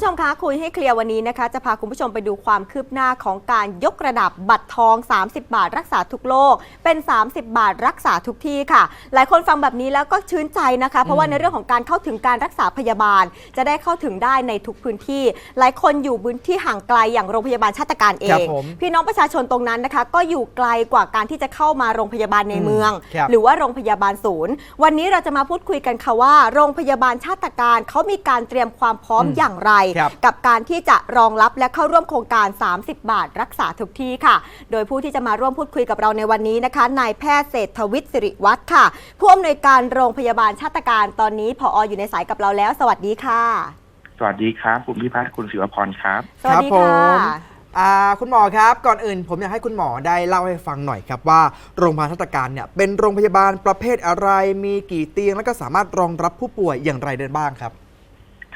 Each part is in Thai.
ผู้ชมคะคุยให้เคลียร์วันนี้นะคะ จะพาคุณผู้ชมไปดูความคืบหน้าของการยกระดับบัตรทอง 30 บาทรักษาทุกโรคเป็น 30 บาทรักษาทุกที่ค่ะ หลายคนฟังแบบนี้แล้วก็ชื่นใจนะคะ เพราะว่าในเรื่องของการเข้าถึงการรักษาพยาบาล จะได้เข้าถึงได้ในทุกพื้นที่ หลายคนอยู่พื้นที่ห่างไกลอย่างโรงพยาบาลชาติการเอครับงผมพี่น้องประชาชนตรงนั้นนะคะ ก็อยู่ไกลกว่าการที่จะเข้ามาโรงพยาบาลในเมืองครับหรือว่าโรงพยาบาลศูนย์ วันนี้เราจะมาพูดคุยกันค่ะว่า โรงพยาบาลชาติการเขามีการเตรียมความพร้อมอืมอย่างไรครับกับการที่จะรองรับและเข้าร่วมโครงการ 30 บาทรักษาทุกที่ค่ะ โดยผู้ที่จะมาร่วมพูดคุยกับเราในวันนี้นะคะนายแพทย์เศรษฐวิทย์สิริวัฒน์ค่ะ ผู้อำนวยการโรงพยาบาลชาติการตอนนี้ผออยู่ในสายกับเราแล้ว สวัสดีค่ะ สวัสดีครับคุณพิพัฒน์คุณศิวพรครับ สวัสดีครับค่ะผมอ่าคุณหมอครับก่อนอื่นผมอยากให้คุณหมอได้เล่าให้ฟังหน่อยครับว่าโรงพยาบาลทัตการเนี่ยเป็นโรงพยาบาลประเภทอะไร มีกี่เตียง แล้วก็สามารถรองรับผู้ป่วยอย่างไรได้บ้างครับ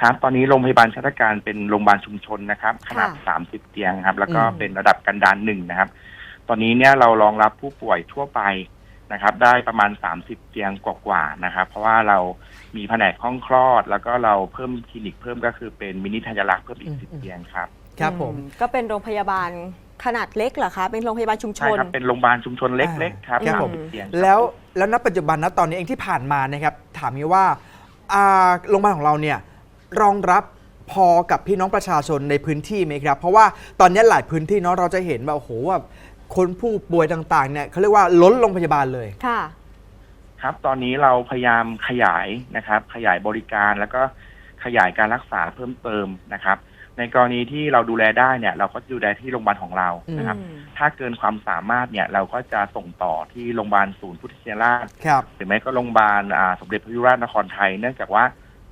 ครับตอนนี้โรงพยาบาลชาติการเป็นโรงพยาบาลชุมชนนะครับ ขนาดค่ะ30 เตียงครับ แล้วก็อืม เป็นระดับกันดานหนึ่งนะครับ ตอนนี้เนี่ยเรารองรับผู้ป่วยทั่วไปนะครับ ได้ประมาณ 30 เตียงกว่าๆนะครับ เพราะว่าเรามีแผนกห้องคลอด แล้วก็เราเพิ่มคลินิกเพิ่มก็คือเป็นมินิทายาลักษณ์เพิ่มอีก10เตียงครับครับผม อืก็เป็นโรงพยาบาลขนาดเล็กเหรอคะ เป็นโรงพยาบาลชุมชใช่น ครับเป็นโรงพยาบาลชุมชนเล็กๆครับครับผม 30เตียงครับ แล้วแล้วณปัจจุบันนะตอนนี้เองที่ผ่านมานะครับถามนี้ว่าอ่าโรงพยาบาลของเราเนี่ย รองรับพอกับพี่น้องประชาชนในพื้นที่ไหมครับ เพราะว่าตอนนี้หลายพื้นที่เนาะเราจะเห็นว่าโอ้โหแบบคนผู้ป่วยต่างๆเนี่ยเขาเรียกว่าล้นโรงพยาบาลเลย ค่ะ ครับตอนนี้เราพยายามขยายนะครับ ขยายบริการแล้วก็ขยายการรักษาเพิ่มเติมนะครับ ในกรณีที่เราดูแลได้เนี่ยเราก็ดูแลที่โรงพยาบาลของเรานะครับ อืม ถ้าเกินความสามารถเนี่ยเราก็จะส่งต่อที่โรงพยาบาลศูนย์พุทธชินราช ครับ หรือไม่ก็โรงพยาบาลอ่าสมเด็จพระยุพราชนครไทย เนื่องจากว่า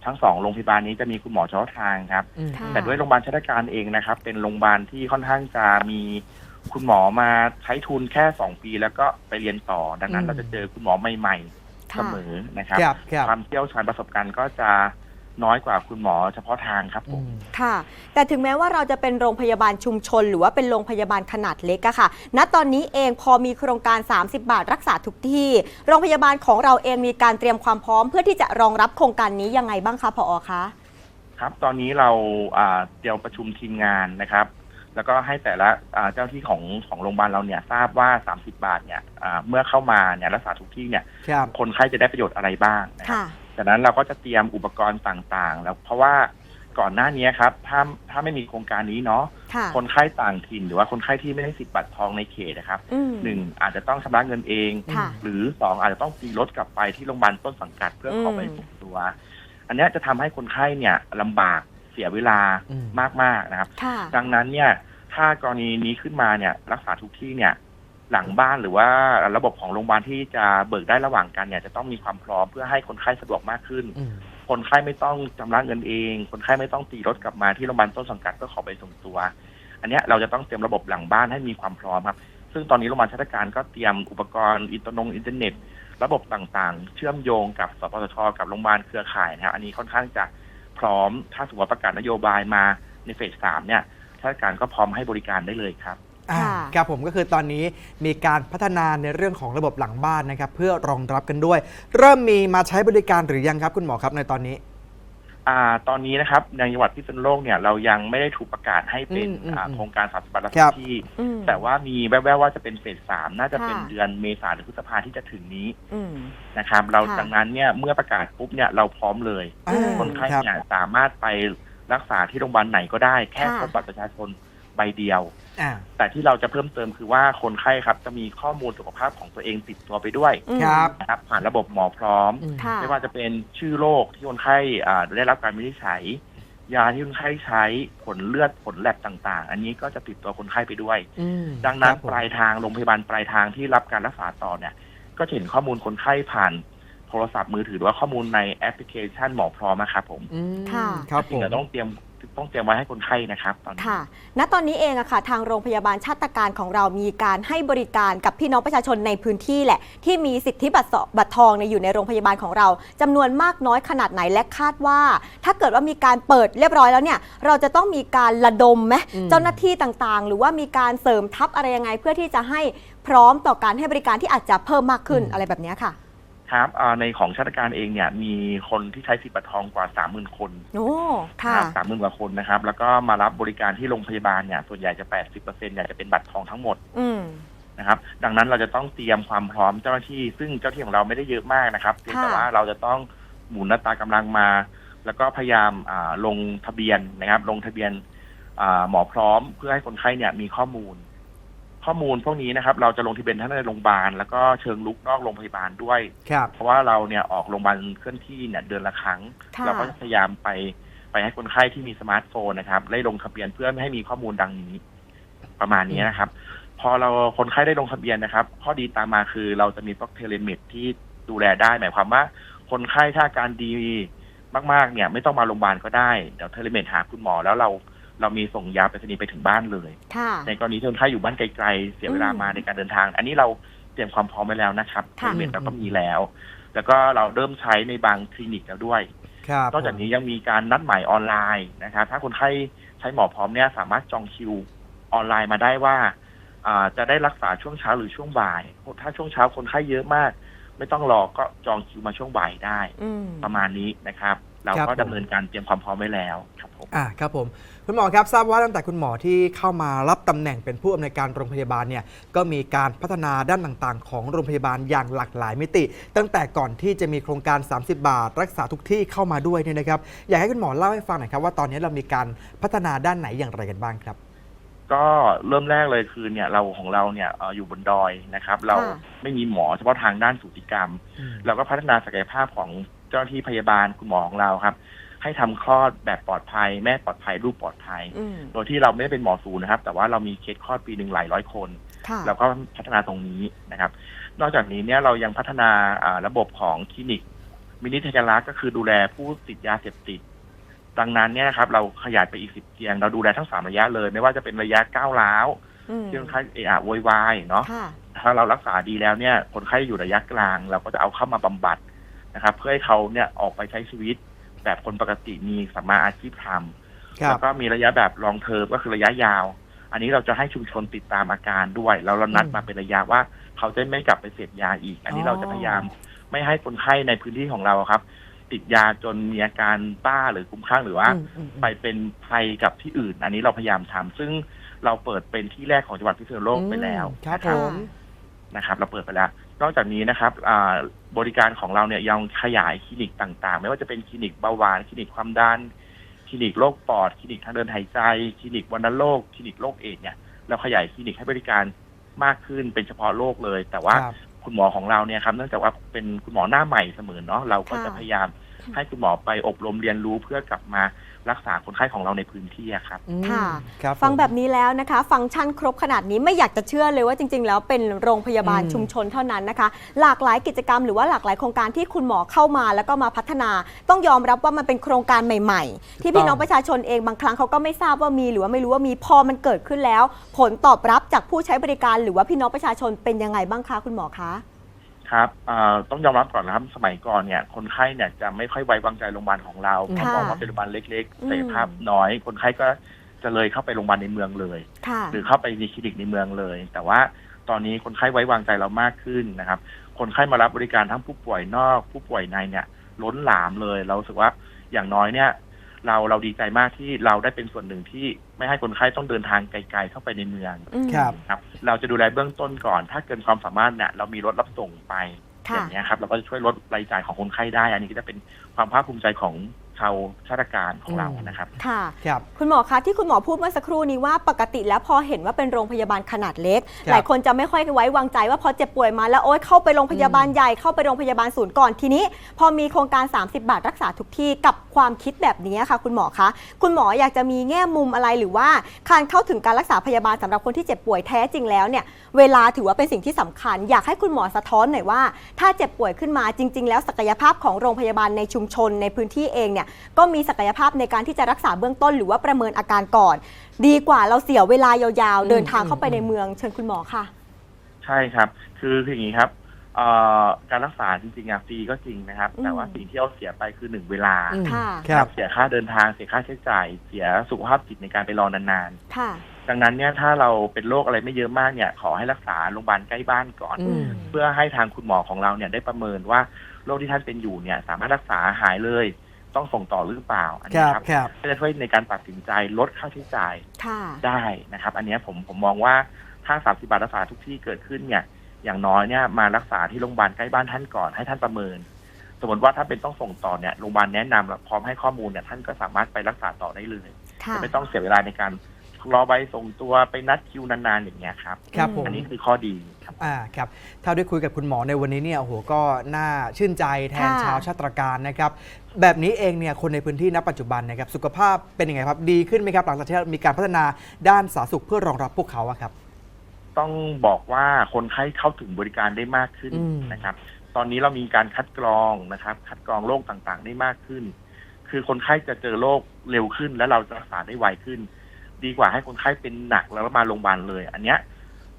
ทั้งสองโรงพยาบาลนี้จะมีคุณหมอเฉพาะทางครับอืมค่ะแต่ด้วยโรงพยาบาลชาติการเองนะครับ เป็นโรงพยาบาลที่ค่อนข้างจะมีคุณหมอมาใช้ทุนแค่สองปี แล้วก็ไปเรียนต่อ ดังนั้นอืม เราจะเจอคุณหมอใหม่ ๆ เสค่ะ มอนะครับ ครับครับ ความเชี่ยวชาญประสบการณ์ก็จะ น้อยกว่าคุณหมอเฉพาะทางครับผอืมมค่ะ แต่ถึงแม้ว่าเราจะเป็นโรงพยาบาลชุมชน หรือว่าเป็นโรงพยาบาลขนาดเล็กอะค่ะ ณ ตอนนี้เองพอมีโครงการ 30 บาทรักษาทุกที่ โรงพยาบาลของเราเองมีการเตรียมความพร้อม เพื่อที่จะรองรับโครงการนี้ยังไงบ้างคะผอคะ ครับ ตอนนี้เราอ่าเตรียมประชุมทีมงานนะครับ แล้วก็ให้แต่ละอ่าเจ้าที่ของของโรงพยาบาลเราเนี่ยทราบว่า 30 บาทเนี่ยอ่าเมื่อเข้ามาเนี่ยรักษาทุกที่เนี่ยครับ คนไข้จะได้ประโยชน์อะไรบ้างนะครับ ค่ะ จากนั้นเราก็จะเตรียมอุปกรณ์ต่างๆ แล้วเพราะว่าก่อนหน้านี้ครับถ้าถ้าไม่มีโครงการนี้เนาะค่ะ คนไข้ต่างถิ่นหรือว่าคนไข้ที่ไม่ได้สิทธิ์บัตรทองในเขตนะครับอืม หนึ่งอาจจะต้องชำระเงินเอง ค่ะ หรือสองอาจจะต้องตีรถกลับไปที่โรงพยาบาลต้นสังกัดเพื่อขอไปอืมส่งตัว อันเนี้ยจะทำให้คนไข้เนี่ยลำบากเสียเวลาอืม มากๆนะครับ ค่ะ ดังนั้นเนี่ยถ้ากรณีนี้ขึ้นมาเนี่ยรักษาทุกที่เนี่ย หลังบ้านหรือว่าระบบของโรงพยาบาลที่จะเบิกได้ระหว่างกันเนี่ยจะต้องมีความพร้อมเพื่อให้คนไข้สะดวกมากขึ้นอืมคนไข้ไม่ต้องชำระเงินเอง คนไข้ไม่ต้องตีรถกลับมาที่โรงพยาบาลต้นสังกัดเพื่อขอไปส่งตัว อันเนี้ยเราจะต้องเตรียมระบบหลังบ้านให้มีความพร้อมครับ ซึ่งตอนนี้โรงพยาบาลชาติการก็เตรียมอุปกรณ์อินเทอร์นงอินเทอร์เน็ต ระบบต่างๆ เชื่อมโยงกับสปสชกับโรงพยาบาลเครือข่ายนะครับอันนี้ค่อนข้างจะพร้อมถ้าสมมติว่าประกาศนโยบายมาในเฟสสามเนี่ยชาติการก็พร้อมให้บริการได้เลยครับ อ่าค่ะ ครับผมก็คือตอนนี้มีการพัฒนาในเรื่องของระบบหลังบ้านนะครับ เพื่อรองรับกันด้วย เริ่มมีมาใช้บริการหรือยังครับคุณหมอครับในตอนนี้ อ่าตอนนี้นะครับในจังหวัดพิษณุโลกเนี่ยเรายังไม่ได้ถูกประกาศให้เป็นอืมอืมอ่าอืมโครงการสามสิบบาทละครับที่ อืม แต่ว่ามีแว่วๆว่าจะเป็นเฟสสามน่าจะเป็นค่ะ เดือนเมษาหรือพฤษภาที่จะถึงนี้อืม นะครับ เราค่ะ ดังนั้นเนี่ยเมื่อประกาศปุ๊บเนี่ยเราพร้อมเลย อืม คนไข้รับ เนี่ยสามารถไปรักษาที่โรงพยาบาลไหนก็ได้แค่ค่ะพกบัตรประชาชน ใบเดียว อ่าแต่ที่เราจะเพิ่มเติมคือว่าคนไข้ครับจะมีข้อมูลสุขภาพของตัวเองติดตัวไปด้วยอืมครับนะครับผ่านระบบหมอพร้อม อืม ค่ะ ไม่ว่าจะเป็นชื่อโรคที่คนไข้อ่าได้รับการวินิจฉัย ยาที่คนไข้ใช้ผลเลือดผลแลบต่างๆ อันนี้ก็จะติดตัวคนไข้ไปด้วย อืม ดังนั้นครับผม ปลายทางโรงพยาบาลปลายทางที่รับการรักษาต่อเนี่ย ก็จะเห็นข้อมูลคนไข้ผ่าน โทรศัพท์มือถือหรือว่าข้อมูลในแอปพลิเคชันหมอพร้อมนะครับผมอืมค่ะ ครับผสิ่งม ที่ต้องเตรียมต้องเตรียมไว้ให้คนไข้นะครับตอนนี้ ค่ะ ณ ตอนนี้เองอะค่ะ ทางโรงพยาบาลชาติการของเรามีการให้บริการกับพี่น้องประชาชนในพื้นที่แหละ ที่มีสิทธิบัตรสบัตรทองในยอยู่ในโรงพยาบาลของเราจำนวนมากน้อยขนาดไหนและคาดว่า ถ้าเกิดว่ามีการเปิดเรียบร้อยแล้วเนี่ย เราจะต้องมีการระดมไหมอืม เจ้าหน้าที่ต่างๆ หรือว่ามีการเสริมทัพอะไรยังไงเพื่อที่จะให้พร้อมต่อการให้บริการที่อาจจะเพิ่มมากขึ้นอะไรแบบเนี้ยค่ะ ครับอ่าในของชาติการเองเนี่ยมีคนที่ใช้สิทธิ์บัตรทองกว่าสามหมื่นคนโอ้ค่ะสามหมื่นกว่าคนนะครับ แล้วก็มารับบริการที่โรงพยาบาลเนี่ยส่วนใหญ่จะแปดสิบเปอร์เซ็นต์เนี่ยจะเป็นบัตรทองทั้งหมดอืมนะครับ ดังนั้นเราจะต้องเตรียมความพร้อมเจ้าหน้าที่ ซึ่งเจ้าหน้าที่ของเราไม่ได้เยอะมากนะครับเพียงแต่ค่ะว่าเราจะต้องหมุนอัตรากำลังมา แล้วก็พยายามอ่าลงทะเบียนนะครับ ลงทะเบียนอ่าหมอพร้อมเพื่อให้คนไข้เนี่ยมีข้อมูล ข้อมูลพวกนี้นะครับ เราจะลงทะเบียนทั้งในโรงพยาบาล แล้วก็เชิงลุกนอกโรงพยาบาลด้วย ครับ เพราะว่าเราเนี่ยออกโรงพยาบาลเคลื่อนที่เนี่ยเดือนละครั้ง ค่ะ เราก็จะพยายามไปไปให้คนไข้ที่มีสมาร์ทโฟนนะครับได้ลงทะเบียนเพื่อไม่ให้มีข้อมูลดังนี้ ประมาณนี้นะครับ พอเราคนไข้ได้ลงทะเบียนนะครับ ข้อดีตามมาคือเราจะมีพวกเทเลมิดที่ดูแลได้ หมายความว่า คนไข้ถ้าอาการดีมากๆเนี่ย ไม่ต้องมาโรงพยาบาลก็ได้เดี๋ยวเทเลมิดหาคุณหมอแล้วเรา เรามีส่งยาไปรษณีย์ไปถึงบ้านเลย ค่ะ ในกรณีที่คนไข้อยู่บ้านไกลๆ เสียเวลาอืมมาในการเดินทาง อันนี้เราเตรียมความพร้อมไว้แล้วนะครับเทค่ะเลเมดเราก็มีแล้ว แล้วก็เราเริ่มใช้ในบางคลินิกแล้วด้วย ครับนอกจากนี้ยังมีการนัดหมายออนไลน์นะครับ ถ้าคนไข้ใช้หมอพร้อมเนี่ยสามารถจองคิวออนไลน์มาได้ว่าอ่าจะได้รักษาช่วงเช้าหรือช่วงบ่าย ถ้าช่วงเช้าคนไข้เยอะมาก ไม่ต้องรอก็จองคิวมาช่วงบ่ายได้ อืม ประมาณนี้นะครับ เราก็ดำเนินการเตรียมความพร้อมไว้แล้วครับผมอ่าครับผมคุณหมอครับทราบว่าตั้งแต่คุณหมอที่เข้ามารับตำแหน่งเป็นผู้อำนวยการโรงพยาบาลเนี่ยก็มีการพัฒนาด้านต่างๆ ของโรงพยาบาลอย่างหลากหลายมิติ ตั้งแต่ก่อนที่จะมีโครงการ 30 บาท รักษาทุกที่เข้ามาด้วยเนี่ยนะครับอยากให้คุณหมอเล่าให้ฟังหน่อยครับว่าตอนนี้เรามีการพัฒนาด้านไหนอย่างไรกันบ้างครับ ก็เริ่มแรกเลยคือเนี่ยเราของเราเนี่ยเอ่ออยู่บนดอยนะครับ เราค่ะไม่มีหมอเฉพาะทางด้านสูติกรรม เราก็พัฒนาศักยภาพของ เจ้าหน้าที่พยาบาลคุณหมอของเราครับ ให้ทำคลอดแบบปลอดภัย แม่ปลอดภัยลูกปลอดภัยอืมโดยที่เราไม่ได้เป็นหมอศูนย์นะครับ แต่ว่าเรามีเคสคลอดปีหนึ่งหลายร้อยคนค่ะเราก็พัฒนาตรงนี้นะครับ นอกจากนี้เนี่ยเรายังพัฒนาอ่าระบบของคลินิกมินิเทยรักษ์ก็คือดูแลผู้ติดยาเสพติดดังนั้นเนี่ยนะครับเราขยายไปอีกสิบเตียง เราดูแลทั้งสามระยะเลย ไม่ว่าจะเป็นระยะก้าวร้าวอืมที่คนไข้เอะอะโวยวายเนาะค่ะถ้าเรารักษาดีแล้วเนี่ย คนไข้อยู่ระยะกลาง เราก็จะเอาเข้ามาบำบัด นะครับ เพื่อให้เขาเนี่ยออกไปใช้ชีวิต แบบคนปกติมีสัมมาอาชีพทำครัแล้บวก็มีระยะแบบลองเทอมก็คือระยะยาว อันนี้เราจะให้ชุมชนติดตามอาการด้วย แล้วเรานัดอืมมาเป็นระยะว่าเขาจะไม่กลับไปเสพยาอีก อันนี้อ๋อเราจะพยายามไม่ให้คนไข้ในพื้นที่ของเราครับ ติดยาจนมีอาการบ้าหรือคลุ้มคลั่งหรือว่าอืมอืมอืมไปเป็นภัยกับที่อื่น อันนี้เราพยายามทำซึ่งเราเปิดเป็นที่แรกของจังหวัดพิษณุโลกไปแล้วครับนะผมนะครับ เราเปิดไปแล้ว นอกจากนี้นะครับอ่าบริการของเราเนี่ยยังขยายคลินิกต่างๆ ไม่ว่าจะเป็นคลินิกเบาหวาน คลินิกความดัน คลินิกโรคปอด คลินิกทางเดินหายใจ คลินิกวัณโรค คลินิกโรคเอดส์เนี่ย เราขยายคลินิกให้บริการมากขึ้นเป็นเฉพาะโรคเลย แต่ว่าครับคุณหมอของเราเนี่ยครับเนื่องจากว่าเป็นคุณหมอหน้าใหม่เสมอเนาะ เราก็จะค่ะพยายามให้คุณหมอไปอบรมเรียนรู้เพื่อกลับมา รักษาคนไข้ของเราในพื้นที่อะครับอืมค่ะ ครับฟังผม แบบนี้แล้วนะคะ ฟังก์ชันครบขนาดนี้ไม่อยากจะเชื่อเลยว่าจริง ๆ แล้วเป็นโรงพยาบาลอืม ชุมชนเท่านั้นนะคะ หลากหลายกิจกรรมหรือว่าหลากหลายโครงการที่คุณหมอเข้ามาแล้วก็มาพัฒนา ต้องยอมรับว่ามันเป็นโครงการใหม่ ๆ ที่พี่น้องประชาชนเองบางครั้งเขาก็ไม่ทราบว่ามี หรือว่าไม่รู้ว่ามีพอมันเกิดขึ้นแล้ว ผลตอบรับจากผู้ใช้บริการ หรือว่าพี่น้องประชาชนเป็นยังไงบ้างคะคุณหมอคะ ครับเอ่อต้องยอมรับก่อนนะครับ สมัยก่อนเนี่ยคนไข้เนี่ยจะไม่ค่อยไว้วางใจโรงพยาบาลของเราเพราะค่ะมองว่าเป็นโรงพยาบาลเล็กอืมๆศักยภาพน้อย คนไข้ก็จะเลยเข้าไปโรงพยาบาลในเมืองเลยค่ะหรือเข้าไปในคลินิกในเมืองเลย แต่ว่าตอนนี้คนไข้ไว้วางใจเรามากขึ้นนะครับ คนไข้มารับบริการทั้งผู้ป่วยนอก ผู้ป่วยในเนี่ยล้นหลามเลย เรารู้สึกว่าอย่างน้อยเนี่ย เราเราดีใจมากที่เราได้เป็นส่วนหนึ่งที่ไม่ให้คนไข้ต้องเดินทางไกล ๆ เข้าไปในเมืองอืมครับ ครับ เราจะดูแลเบื้องต้นก่อน ถ้าเกินความสามารถเนี่ยเรามีรถรับส่งไปค่ะอย่างเงี้ยครับเราก็จะช่วยลดรายจ่ายของคนไข้ได้ อันนี้ก็จะเป็นความภาคภูมิใจของ ชาวชาติการของเรานะครับ ค่ะ ครับ คุณหมอคะที่คุณหมอพูดเมื่อสักครู่นี้ว่าปกติแล้วพอเห็นว่าเป็นโรงพยาบาลขนาดเล็ก ครับหลายคนจะไม่ค่อยไว้วางใจว่าพอเจ็บป่วยมาแล้วโอ๊ยเข้าไปโรงพยาบาลใหญ่เข้าไปโรงพยาบาลศูนย์ก่อนทีนี้ พอมีโครงการ 30 บาทรักษาทุกที่กับความคิดแบบนี้ค่ะ คุณหมอคะคุณหมออยากจะมีแง่มุมอะไรหรือว่าการเข้าถึงการรักษาพยาบาลสำหรับคนที่เจ็บป่วยแท้จริงแล้วเนี่ยเวลาถือว่าเป็นสิ่งที่สำคัญ อยากให้คุณหมอสะท้อนหน่อยว่า ถ้าเจ็บป่วยขึ้นมาจริง ๆ แล้วศักยภาพของโรงพยาบาลในชุมชนในพื้นที่เองเนี่ยก็มีศักยภาพในการที่จะรักษาเบื้องต้น หรือว่าประเมินอาการก่อน ดีกว่าเราเสียเวลายาวอืมๆเดินทางเข้าไปอืมในเมืองเชิญคุณหมอค่ะ ใช่ครับ คือคืออย่างนี้ครับเอ่อการรักษาจริงๆอะฟรีก็จริงนะครับอืมแต่ว่าสิ่งที่เราเสียไปคือหนึ่งเวลาอืมค่ะครับเสียค่าเดินทางเสียค่าใช้จ่าย เสียสุขภาพจิตในการไปรอนานค่ะๆดังนั้นเนี่ยถ้าเราเป็นโรคอะไรไม่เยอะมากเนี่ย ขอให้รักษาโรงพยาบาลใกล้บ้านก่อนอืมเพื่อให้ทางคุณหมอของเราเนี่ยได้ประเมินว่าโรคที่ท่านเป็นอยู่เนี่ย สามารถรักษาหายเลย ต้องส่งต่อหรือเปล่าอันคนี้รับครับครับ ก็จะช่วยในการตัดสินใจลดค่าใช้จ่ายค่ะ ได้นะครับ อันเนี้ยผมผมมองว่าถ้าสามสิบาทรักษาทุกที่เกิดขึ้นเนี่ย อย่างน้อยเนี่ยมารักษาที่โรงพยาบาลใกล้บ้านท่านก่อนให้ท่านประเมิน สมมติว่าถ้าเป็นต้องส่งต่อเนี่ยโรงพยาบาลแนะนำและพร้อมให้ข้อมูลเนี่ยท่านก็สามารถไปรักษาต่อได้เลย ค่ะ จะไม่ต้องเสียเวลาในการรอใบส่งตัวไปนัดคิวนานๆอย่างเงี้ยครับ ครับผม อันนี้คือข้อดีครับ อ่าครับถ้าได้คุยกับคุณหมอในวันนี้เนี่ยโอ้โหก็น่าชื่นใจแทนค่ะ ชาวชาตรการนะครับ แบบนี้เองเนี่ยคนในพื้นที่ณปัจจุบันนะครับสุขภาพเป็นยังไงครับดีขึ้นไหมครับ หลังจากที่มีการพัฒนาด้านสาธารณสุขเพื่อรองรับพวกเขาอะครับ ต้องบอกว่าคนไข้เข้าถึงบริการได้มากขึ้นอืม นะครับ ตอนนี้เรามีการคัดกรองนะครับ คัดกรองโรคต่างๆ ได้มากขึ้น คือคนไข้จะเจอโรคเร็วขึ้น และเราจะรักษาได้ไวขึ้น ดีกว่าให้คนไข้เป็นหนักแล้วมาโรงพยาบาลเลย อันเนี้ย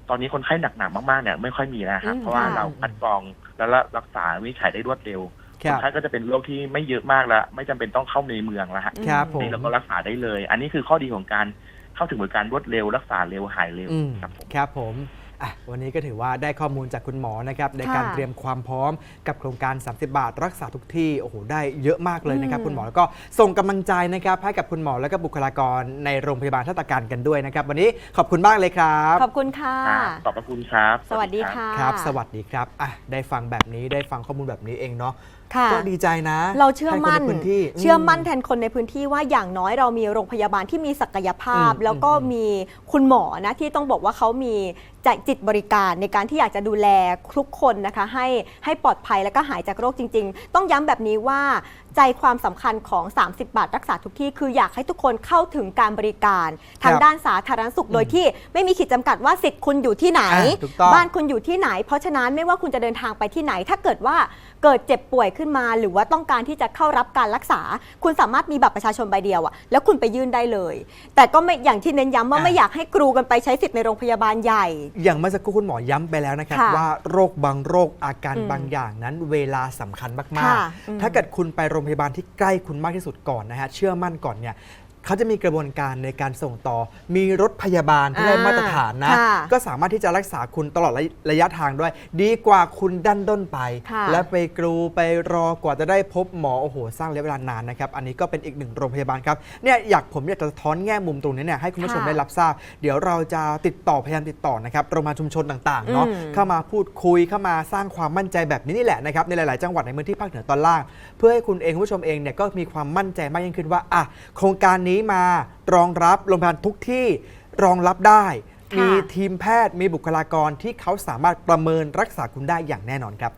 ตอนนี้คนไข้หนักๆมากๆเนี่ยไม่ค่อยมีแล้วครับ อืมเพราะว่าค่ะ เราคัดกรองแล้วรักษาวินิจฉัยได้รวดเร็ว คครันบไข้ก็จะเป็นโรคที่ไม่เยอะมากแล้วไม่จำเป็นต้องเข้าในเมืองแล้วฮะครับผมนี่เราก็รักษาได้เลย อันนี้คือข้อดีของการเข้าถึงบริการรวดเร็วรักษาเร็วหายเร็วอืมครับผมครับผมอะวันนี้ก็ถือว่าได้ข้อมูลจากคุณหมอนะครับในการค่ะเตรียมความพร้อมกับโครงการ 30 บาท รักษาทุกที่โอ้โหได้เยอะมากเลยนะครับอืมคุณหมอแล้วก็ส่งกำลังใจนะครับให้กับคุณหมอและก็บุคลากรในโรงพยาบาลทัตการกันด้วยนะครับ วันนี้ขอบคุณมากเลยครับ ขอบคุณค่ะครับขอบพระคุณครับ สวัสดีรับค่ะครับ สวัสดีครับอะได้ฟังแบบนี้ได้ฟังข้อมูลแบบนี้เองเนาะ ค่ะ ก็ดีใจนะเราเชื่อมั่นให้คใพื้นที่เชื่อมั่นแทนคนในพื้นที่ว่าอย่างน้อยเรามีโรงพยาบาลที่มีศักยภาพอืมแล้วก็อืมมีคุณหมอนะที่ต้องบอกว่าเขามีใจจิตบริการในการที่อยากจะดูแลทุกคนนะคะให้ให้ปลอดภัยแล้วก็หายจากโรคจริง ๆ ต้องย้ำแบบนี้ว่าใจความสำคัญของ 30 บาทรักษาทุกที่ คืออยากให้ทุกคนเข้าถึงการบริการ ทางครับด้านสาธารณสุขโดยที่ไม่มีขีดจำกัดว่าสิทธิ์คุณอยู่ที่ไหนอะถูกต้องบ้านคุณอยู่ที่ไหน เพราะฉะนั้นไม่ว่าคุณจะเดินทางไปที่ไหน ถ้าเกิดว่าเกิดเจ็บป่วยขึ้นมา หรือว่าต้องการที่จะเข้ารับการรักษา คุณสามารถมีบัตรประชาชนใบเดียวอะแล้วคุณไปยื่นได้เลย แต่ก็ไม่อย่างที่เน้นย้ำว่าอะไม่อยากให้กรูกันไปใช้สิทธิ์ในโรงพยาบาลใหญ่อย่างเมื่อสักครู่คุณหมอย้ำไปแล้วนะครับ ค่ะว่าโรคบางโรคอาการอืมบางอย่างนั้นเวลาสำคัญมากค่ะอืม ๆ ถ้าเกิดคุณไปโรงพยาบาลที่ใกล้คุณมากที่สุดก่อนนะฮะเชื่อมั่นก่อนเนี่ย เขาจะมีกระบวนการในการส่งต่อ มีรถพยาบาลที่ได้อ่ามาตรฐานนะ ค่ะ ก็สามารถที่จะรักษาคุณตลอดระระยะทางด้วย ดีกว่าคุณดันด้นไป ค่ะ และไปกรูไปรอกว่าจะได้พบหมอโอ้โหสร้างระยะเวลานานนะครับ อันนี้ก็เป็นอีกหนึ่งโรงพยาบาลครับเนี่ยอยากผมอยากจะสะท้อนแง่มุมตรงนี้เนี่ยให้คุณผู้ชมค่ะได้รับทราบ เดี๋ยวเราจะติดต่อพยายามติดต่อนะครับโรงพยาบาลชุมชนต่างๆเนาะอืม เข้ามาพูดคุยเข้ามาสร้างความมั่นใจแบบนี้นี่แหละนะครับในหลาย ๆ จังหวัดในพื้นที่ภาคเหนือตอนล่าง เพื่อให้คุณเองคุณผู้ชมเองเนี่ยก็มีความมั่นใจมากยิ่งขึ้นว่าอะโครงการนี้มารองรับโรงพยาบาลทุกที่รองรับได้ค่ะมีทีมแพทย์มีบุคลากรที่เขาสามารถประเมินรักษาคุณได้อย่างแน่นอนครับ